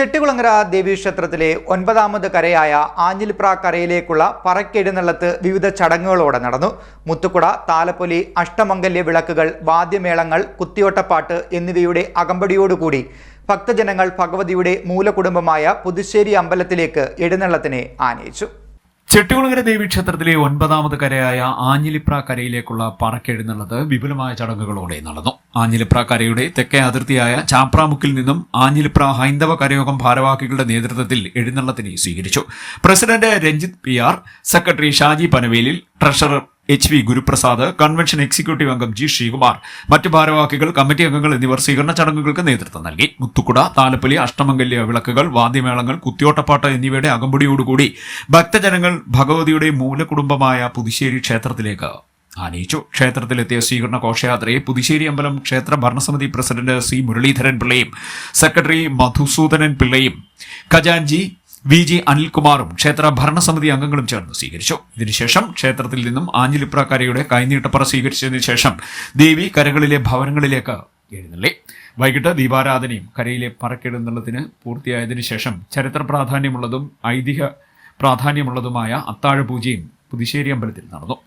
ചെട്ടികുളങ്ങര ദേവീക്ഷേത്രത്തിലെ ഒൻപതാമത് കരയായ ആഞ്ഞിലിപ്ര കരയിലേക്കുള്ള പറക്കെഴുന്നള്ളത്ത് വിവിധ ചടങ്ങുകളോടെ നടന്നു. മുത്തുക്കുട താലപ്പൊലി അഷ്ടമംഗല്യ വിളക്കുകൾ വാദ്യമേളങ്ങൾ കുത്തിയോട്ടപ്പാട്ട് എന്നിവയുടെ അകമ്പടിയോടുകൂടി ഭക്തജനങ്ങൾ ഭഗവതിയുടെ മൂലകുടുംബമായ പുതുശ്ശേരി അമ്പലത്തിലേക്ക് എഴുന്നള്ളത്തിനെ ആനയിച്ചു. ചെട്ടികുളങ്ങര ദേവി ക്ഷേത്രത്തിലെ ഒൻപതാമത് കരയായ ആഞ്ഞിലിപ്ര കരയിലേക്കുള്ള പറക്കെഴുന്നള്ളത് വിപുലമായ ചടങ്ങുകളോടെ നടന്നു. ആഞ്ഞിലിപ്ര കരയുടെ തെക്കേ അതിർത്തിയായ ചാപ്രാമുക്കിൽ നിന്നും ആഞ്ഞിലിപ്ര ഹൈന്ദവ കരയോഗം ഭാരവാഹികളുടെ നേതൃത്വത്തിൽ എഴുന്നള്ളത്തിനെ സ്വീകരിച്ചു. President Ranjith P secretary Shaji Panavelil treasurer H V Guruprasad convention executive അംഗം ജി ശ്രീകുമാർ മറ്റ് ഭാരവാഹികൾ കമ്മിറ്റി അംഗങ്ങൾ എന്നിവർ സ്വീകരണ ചടങ്ങുകൾക്ക് നേതൃത്വം നൽകി. മുത്തുക്കുട താലപ്പൊലി അഷ്ടമംഗല്യ വിളക്കുകൾ വാദ്യമേളങ്ങൾ കുത്തിയോട്ടപ്പാട്ട് എന്നിവയുടെ അകമ്പടിയോടുകൂടി ഭക്തജനങ്ങൾ ഭഗവതിയുടെ മൂലകുടുംബമായ പുതുശ്ശേരി ക്ഷേത്രത്തിലേക്ക് ആനയിച്ചു. ക്ഷേത്രത്തിലെത്തിയ സ്വീകരണ ഘോഷയാത്രയെ പുതുശ്ശേരി അമ്പലം ക്ഷേത്ര ഭരണസമിതി പ്രസിഡന്റ് സി മുരളീധരൻ പിള്ളയും സെക്രട്ടറി മധുസൂദനൻ പിള്ളയും ഖജാൻജി വി ജി അനിൽകുമാറും ക്ഷേത്ര ഭരണസമിതി അംഗങ്ങളും ചേർന്ന് സ്വീകരിച്ചു. ഇതിനുശേഷം ക്ഷേത്രത്തിൽ നിന്നും ആഞ്ഞിലിപ്രാക്കാരിയുടെ കൈനീട്ടപ്പുറ സ്വീകരിച്ചതിനു ശേഷം ദേവി കരകളിലെ ഭവനങ്ങളിലേക്ക് എഴുന്നള്ളി. വൈകിട്ട് ദീപാരാധനയും കരയിലെ പറക്കെഴുന്നള്ളത്തിന് പൂർത്തിയായതിനു ശേഷം ചരിത്ര പ്രാധാന്യമുള്ളതും ഐതിഹ്യ പ്രാധാന്യമുള്ളതുമായ അത്താഴപൂജയും പുതുശ്ശേരി അമ്പലത്തിൽ നടന്നു.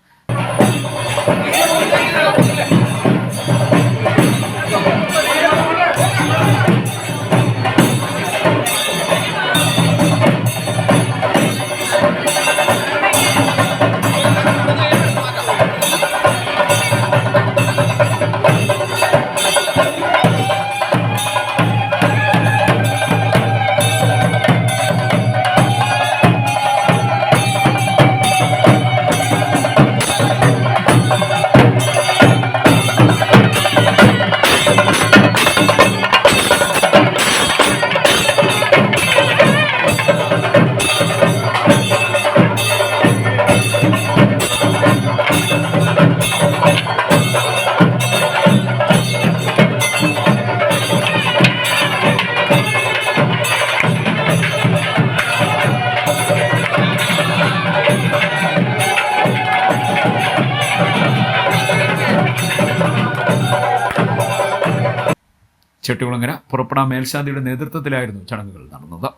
ചെട്ടികുളങ്ങര പുറപ്പെട മേൽശാന്തിയുടെ നേതൃത്വത്തിലായിരുന്നു ചടങ്ങുകൾ നടന്നത്.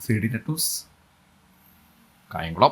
C D net news Kayamkulam.